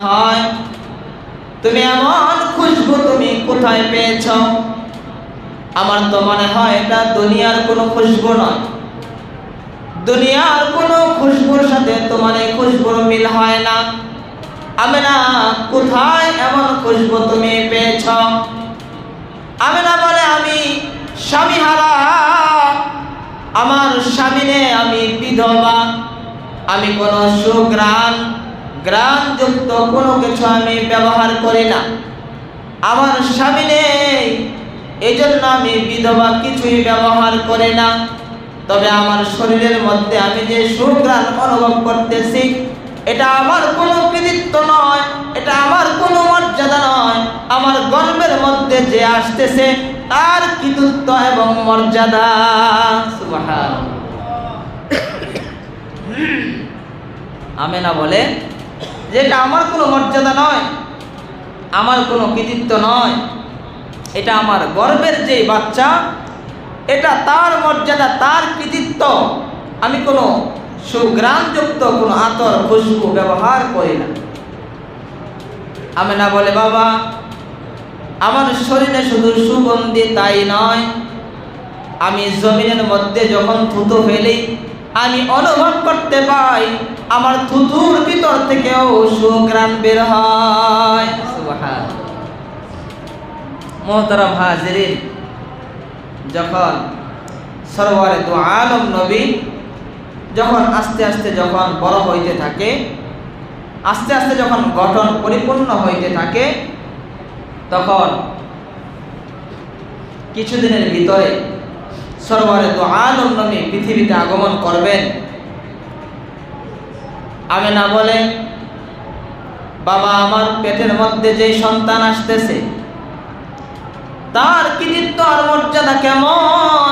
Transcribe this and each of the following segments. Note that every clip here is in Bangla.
হয়। তুমি এমন খুশবু তুমি কোথায় পেয়েছ? আমার তো মনে হয় এটা দুনিয়ার কোনো খুশবু নয়। দুনিয়ার কোনো খুশবুর সাথে তোমার এই খুশবুর মিল হয় না। আমি না কোথায় এমন খুশবু তুমি পেয়েছ? আমি না বলে, আমি স্বামী হারা। আমার স্বামী আমি বিধবা। আমি কোনো সুগ্রাণ গ্রাণযুক্ত কোনো কিছু আমি ব্যবহার করি না। আমার স্বামী নেই জন্য আমি বিধবা কিছুই ব্যবহার করি না। তবে আমার শরীরের মধ্যে আমি যে সুগ্রাণ অনুভব করতেছি, এটা আমার কোনো কৃতিত্ব নয়, এটা আমার কোনো মর্যাদা নয়। আমার গর্বের মধ্যে যে আসতেছে, তার কৃতিত্ব এবং মর্যাদা। আমেনা বলে যে এটা আমার কোনো মর্যাদা নয়, আমার কোনো কৃতিত্ব নয়। এটা আমার গর্বের যে বাচ্চা, এটা তার মর্যাদা, তার কৃতিত্ব। আমি কোনো সুগ্রামযুক্ত কোনো আতর, খুশবু ব্যবহার করি না। আমি না বলে, বাবা, আমার শরীরে শুধু সুগন্ধি তাই নয়। আমি জমিনের মধ্যে যখন থুতু ফেলি আমি অনুভব করতে পাই, আমার থুতুর ভিতর থেকেও সুগ্রাণ বের হয়। যখন সরোয়ারে দু আলম নবী যখন আস্তে আস্তে যখন বড় হইতে থাকে, আস্তে আস্তে যখন গঠন পরিপূর্ণ হইতে থাকে, তখন কিছুদিনের ভিতরে সরোবরে তো আলম নবী পৃথিবীতে আগমন করবেন। আমি না বলে, বাবা, আমার পেটের মধ্যে যে সন্তান আসতেছে, তার কৃতিত্ব আর মর্যাদা কেমন?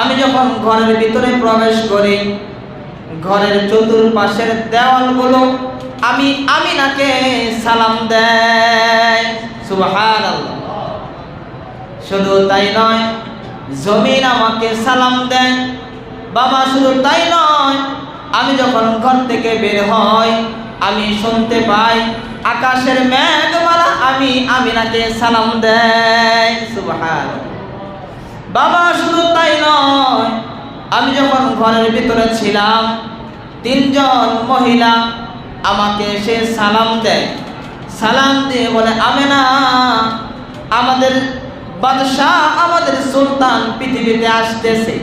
আমি যখন ঘরের ভিতরে প্রবেশ করি, ঘরের চতুর্পাশের দেওয়ালগুলো আমি আমিনাকে সালাম দেয় সুবহান শুধু তাই নয় জমিন আমাকে সালাম দেয়। বাবা, শুধু তাই নয়, আমি যখন ঘর থেকে বের হই, আমি শুনতে পাই, আকাশের মেঘমালা আমি আমিনাকে সালাম দেয়। সুবহান বাবা, শুধু তাই নয়, আমি যখন ঘরের ভিতরে ছিলাম, তিনজন মহিলা আমাকে সে সালাম দেয়। সালাম দিয়ে বলে, আমেনা, আমাদের বাদশাহ আমাদের সুলতান পৃথিবীতে আসতেছে।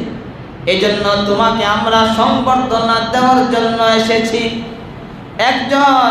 এই জন্য তোমাকে আমরা সংবর্ধনা দেওয়ার জন্য এসেছি। একজন